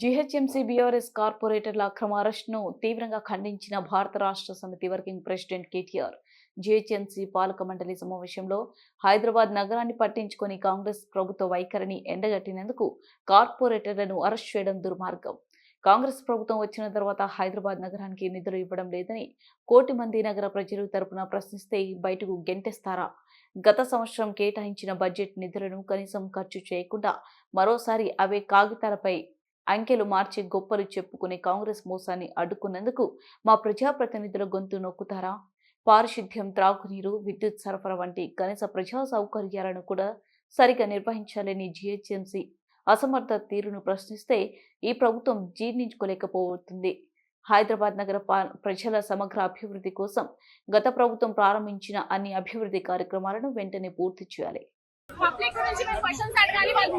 GHMC BRS కార్పొరేటర్ల అక్రమ అరెస్ట్ను తీవ్రంగా ఖండించిన భారత రాష్ట్ర సమితి వర్కింగ్ ప్రెసిడెంట్ కేటీఆర్. జీహెచ్ఎంసీ పాలక మండలి సమావేశంలో హైదరాబాద్ నగరాన్ని పట్టించుకొని కాంగ్రెస్ ప్రభుత్వ వైఖరిని ఎండగట్టినందుకు కార్పొరేటర్లను అరెస్ట్ చేయడం దుర్మార్గం. కాంగ్రెస్ ప్రభుత్వం వచ్చిన తర్వాత హైదరాబాద్ నగరానికి నిధులు ఇవ్వడం లేదని కోటి మంది నగర ప్రజలు తరపున ప్రశ్నిస్తే బయటకు గెంటేస్తారా? గత సంవత్సరం కేటాయించిన బడ్జెట్ నిధులను కనీసం ఖర్చు చేయకుండా మరోసారి అవే కాగితాలపై అంకెలు మార్చి గొప్పలు చెప్పుకునే కాంగ్రెస్ మోసాన్ని అడ్డుకున్నందుకు మా ప్రజాప్రతినిధుల గొంతు నొక్కుతారా? పారిశుద్ధ్యం త్రాగునీరు విద్యుత్ సరఫరా వంటి కనీస ప్రజా సౌకర్యాలను కూడా సరిగా నిర్వహించాలని జీహెచ్ఎంసీ అసమర్థ తీరును ప్రశ్నిస్తే ఈ ప్రభుత్వం జీర్ణించుకోలేకపోతుంది. హైదరాబాద్ నగర ప్రజల సమగ్ర అభివృద్ధి కోసం గత ప్రభుత్వం ప్రారంభించిన అన్ని అభివృద్ధి కార్యక్రమాలను వెంటనే పూర్తి చేయాలి. పబ్లిక్ నుంచి మేము క్వశ్చన్స్ అడగాలి వాళ్ళు